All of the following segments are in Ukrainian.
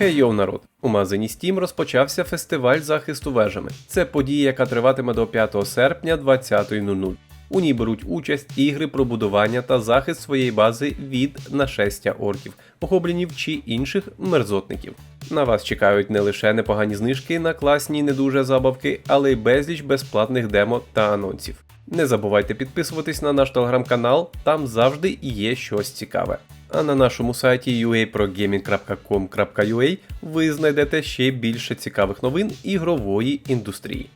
Хей йоу народ! У магазині Steam розпочався фестиваль захисту вежами. Це подія, яка триватиме до 5 серпня 20.00. У ній беруть участь ігри про будування та захист своєї бази від нашестя орків, гоблінів чи інших мерзотників. На вас чекають не лише непогані знижки на класні й не дуже забавки, але й безліч безплатних демо та анонсів. Не забувайте підписуватись на наш телеграм-канал, там завжди є щось цікаве. А на нашому сайті uaprogaming.com.ua ви знайдете ще більше цікавих новин ігрової індустрії.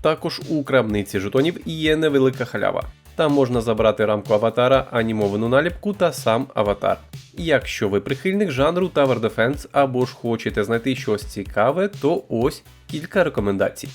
Також у крамниці жетонів є невелика халява. Там можна забрати рамку аватара, анімовану наліпку та сам аватар. Якщо ви прихильник жанру Tower Defense або ж хочете знайти щось цікаве, то ось кілька рекомендацій.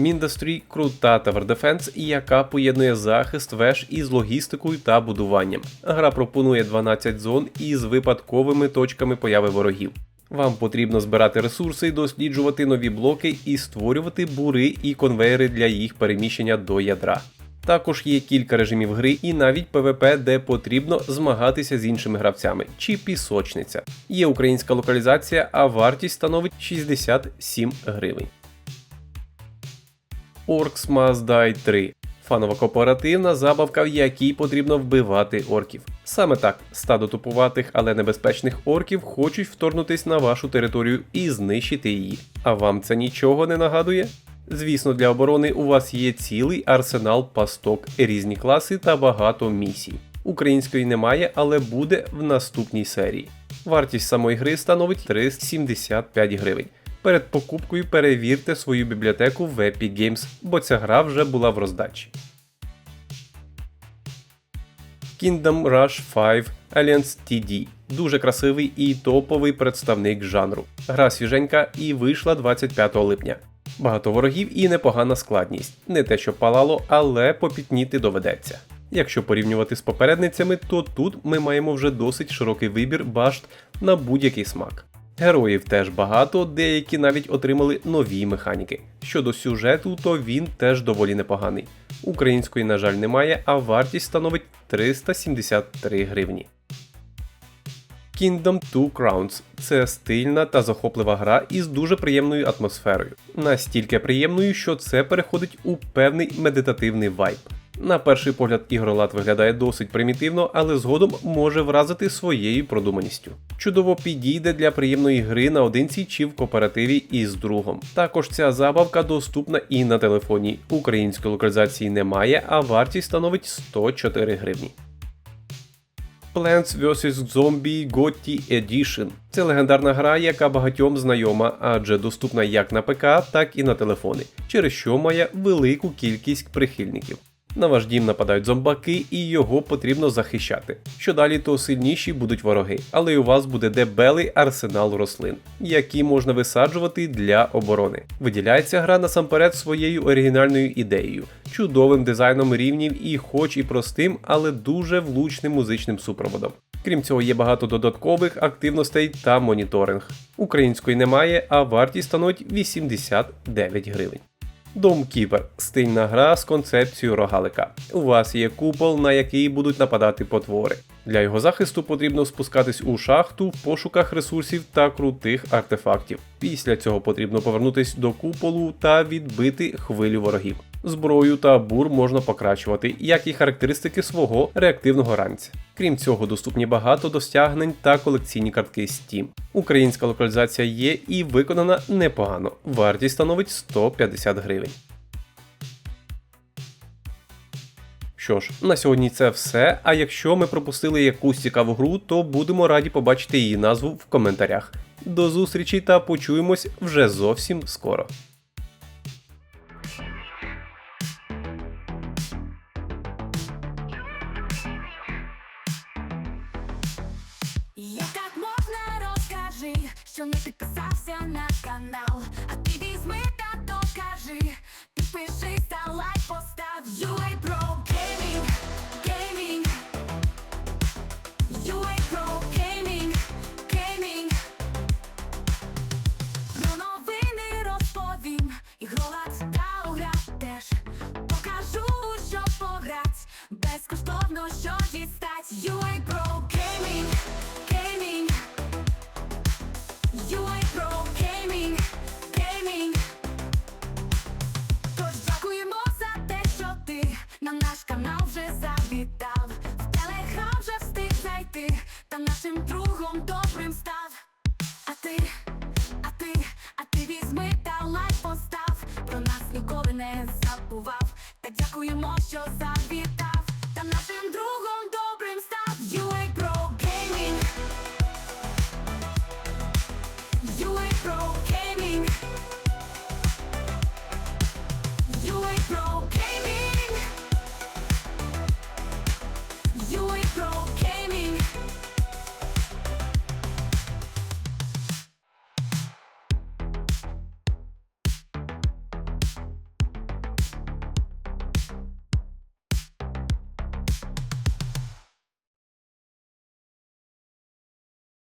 Mindustry – крута Defense, яка поєднує захист веж із логістикою та будуванням. Гра пропонує 12 зон із випадковими точками появи ворогів. Вам потрібно збирати ресурси, досліджувати нові блоки і створювати бури і конвейери для їх переміщення до ядра. Також є кілька режимів гри і навіть ПВП, де потрібно змагатися з іншими гравцями, чи пісочниця. Є українська локалізація, а вартість становить 67 гривень. Orcs Must Die 3 фанова кооперативна забавка, в якій потрібно вбивати орків. Саме так, стадо тупуватих, але небезпечних орків хочуть вторгнутись на вашу територію і знищити її. А вам це нічого не нагадує? Звісно, для оборони у вас є цілий арсенал пасток, різні класи та багато місій. Української немає, але буде в наступній серії. Вартість самої гри становить 375 гривень. Перед покупкою перевірте свою бібліотеку в Epic Games, бо ця гра вже була в роздачі. Kingdom Rush 5 Alliance TD. Дуже красивий і топовий представник жанру. Гра свіженька і вийшла 25 липня. Багато ворогів і непогана складність. Не те, що палало, але попітніти доведеться. Якщо порівнювати з попередницями, то тут ми маємо вже досить широкий вибір башт на будь-який смак. Героїв теж багато, деякі навіть отримали нові механіки. Щодо сюжету, то він теж доволі непоганий. Української, на жаль, немає, а вартість становить 373 гривні. Kingdom Two Crowns це стильна та захоплива гра із дуже приємною атмосферою. Настільки приємною, що це переходить у певний медитативний вайб. На перший погляд, ігролад виглядає досить примітивно, але згодом може вразити своєю продуманістю. Чудово підійде для приємної гри наодинці чи в кооперативі із другом. Також ця забавка доступна і на телефоні. Української локалізації немає, а вартість становить 104 гривні. Plants vs. Zombie Gotti Edition. Це легендарна гра, яка багатьом знайома, адже доступна як на ПК, так і на телефони, через що має велику кількість прихильників. На ваш дім нападають зомбаки, і його потрібно захищати. Що далі, то сильніші будуть вороги, але й у вас буде дебелий арсенал рослин, які можна висаджувати для оборони. Виділяється гра насамперед своєю оригінальною ідеєю, чудовим дизайном рівнів і, хоч і простим, але дуже влучним музичним супроводом. Крім цього, є багато додаткових активностей та моніторинг. Української немає, а вартість становить 89 гривень. Домкіпер стильна гра з концепцією рогалика. У вас є купол, на який будуть нападати потвори. Для його захисту потрібно спускатись у шахту в пошуках ресурсів та крутих артефактів. Після цього потрібно повернутись до куполу та відбити хвилю ворогів. Зброю та бур можна покращувати, як і характеристики свого реактивного ранця. Крім цього, доступні багато достягнень та колекційні картки Steam. Українська локалізація є і виконана непогано. Вартість становить 150 гривень. Що ж, на сьогодні це все. А якщо ми пропустили якусь цікаву гру, то будемо раді побачити її назву в коментарях. До зустрічі та почуємось вже зовсім скоро. Що не підписався на канал, а ти візьми та докажи, підпишись та лайк постав. UA Pro Gaming, Gaming UA Pro Gaming, Gaming Про новини розповім, ігролад та огра теж. Покажу, що пограть, безкоштовно що дістать. UA Pro другом добрим став. А ти, а ти, а ти візьми та лайк постав. Про нас ніколи не забував. Та дякуємо, що завітав. Та нашим другом добрим став. UA Pro Gaming UA Pro Gaming UA Pro Gaming